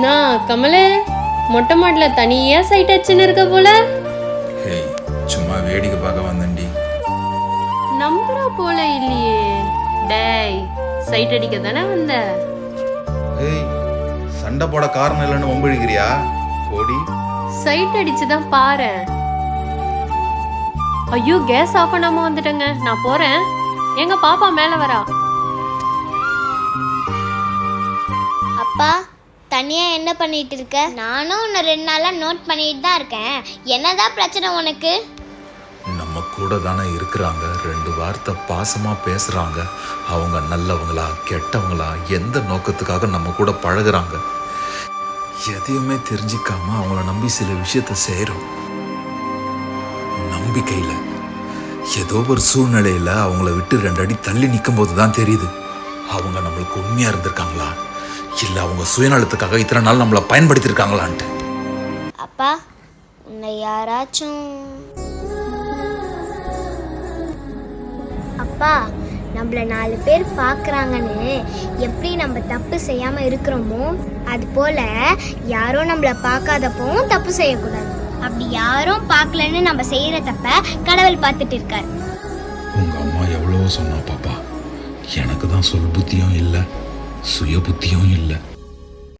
நான் கமலே மொட்டை மாடல தனியா சைட் அடிச்சுன்னு இருக்க போல. ஹேய் சும்மா வேடிக்கை பார்க்க வந்தேன்டி. நம்புறா போல இல்லையே. டேய் சைட் அடிக்க தானே வந்த? ஹேய் சண்டை போட காரணம் இல்லைன்னு வம்பிழுக்கிறியா? போடி. சைட் அடிச்சு தான் பாரு. ஐயோ கேஸ் ஆஃப் பண்ணாம வந்துட்டேங்க. நான் போறேன். எங்க பாப்பா மேல வரா. அப்பா தனியா என்ன பண்ணிட்டு இருக்க? நானும் உன்னை ரெண்டு நாளா நோட் பண்ணிட்டு தான் இருக்கேன். என்னதான் பிரச்சனை உனக்கு? நம்ம கூட தானே இருக்கிறாங்க. ரெண்டு வார்த்தை பாசமாக பேசுகிறாங்க அவங்க நல்லவங்களா கெட்டவங்களா எந்த நோக்கத்துக்காக நம்ம கூட பழகுறாங்க? எதையுமே தெரிஞ்சிக்காம அவங்கள நம்பி சில விஷயத்த செய்கிறோம் நம்பிக்கையில். ஏதோ ஒரு சூழ்நிலையில் அவங்கள விட்டு ரெண்டு அடி தள்ளி நிற்கும் போது தான் தெரியுது. அவங்க நம்மளுக்கு உண்மையாக இருந்திருக்காங்களா? இல்லை அவங்க சுயநலத்துக்காக இத்தனை நாள் நம்மளை பயன்படுத்தியிருக்காங்களான்ட்டு. அப்பா உன்னை யாராச்சும் அப்பா நம்மள நாலு பேர் பார்க்குறாங்கன்னு எப்படி நம்ம தப்பு செய்யாமல் இருக்கிறோமோ அது போல யாரும் நம்மளை பார்க்காதப்பவும் தப்பு செய்யக்கூடாது. அப்படி யாரும் பார்க்கலன்னு நம்ம செய்கிற தப்ப கடவுள் பார்த்துட்டு இருக்கார். உங்க அம்மா எவ்வளவோ சொன்னா பாப்பா எனக்கு தான் சொல் புத்தியும் இல்லை. சுய புத்தியும் இல்லை.